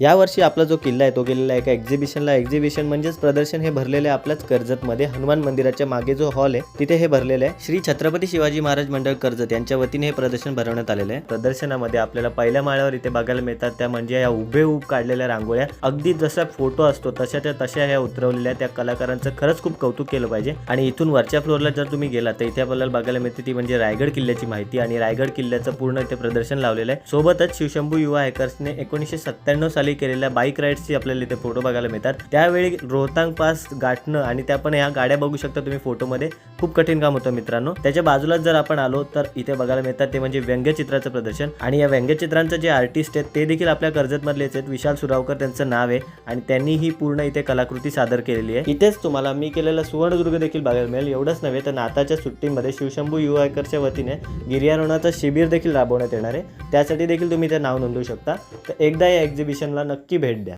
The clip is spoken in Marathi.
यावर्षी आपला जो किल्ला आहे तो गेलेला एका एक्झिबिशनला एक्झिबिशन म्हणजेच प्रदर्शन हे भरलेले आपल्याच कर्जतमध्ये. हनुमान मंदिराच्या मागे जो हॉल आहे तिथे हे भरलेले आहे. श्री छत्रपती शिवाजी महाराज मंडळ कर्जत यांच्या वतीने हे प्रदर्शन भरवण्यात आलेलं आहे. प्रदर्शनामध्ये आपल्याला पहिल्या माळ्यावर इथे बघायला मिळतात त्या म्हणजे या उभे उभ काढलेल्या रांगोळ्या. अगदी जसा फोटो असतो तशाच्या तशा ह्या उतरवलेल्या त्या कलाकारांचं खरंच खूप कौतुक केलं पाहिजे. आणि इथून वरच्या फ्लोअरला जर तुम्ही गेला तर इथे आपल्याला बघायला मिळते ती म्हणजे रायगड किल्ल्याची माहिती. आणि रायगड किल्ल्याचं पूर्ण इथे प्रदर्शन लावलेलं आहे. सोबतच शिवशंभू युवा हॅकर्सने एकोणीसशे सत्त्याण्णव साली केलेल्या बाईक राईड्सची आपल्याला इथे फोटो बघायला मिळतात. त्यावेळी रोहतांग पास गाठणं आणि त्या पण ह्या गाड्या बघू शकता तुम्ही फोटोमध्ये खूप कठीण काम होतं मित्रांनो. त्याच्या बाजूलाच जर आपण आलो तर इथे बघायला मिळतात ते म्हणजे व्यंग्यचित्राचं प्रदर्शन. आणि या व्यंग्यचित्रांचं जे आर्टिस्ट आहेत ते देखील आपल्या कर्जतमधलेच आहेत. विशाल सुरावकर त्यांचं नाव आहे आणि त्यांनी ही पूर्ण इथे कलाकृती सादर केलेली आहे. इथेच तुम्हाला मी केलेला सुवर्णदुर्ग देखील बघायला मिळेल. एवढंच नव्हे तर नाताच्या सुट्टीमध्ये शिवशंभू युवाकरच्या वतीने गिर्यारोहणाचं शिबिर देखील राबवण्यात येणार आहे. त्यासाठी देखील तुम्ही ते नाव नोंदवू शकता. तर एकदा या एक्झिबिशन एक्झिबिशनला नक्की भेट द्या.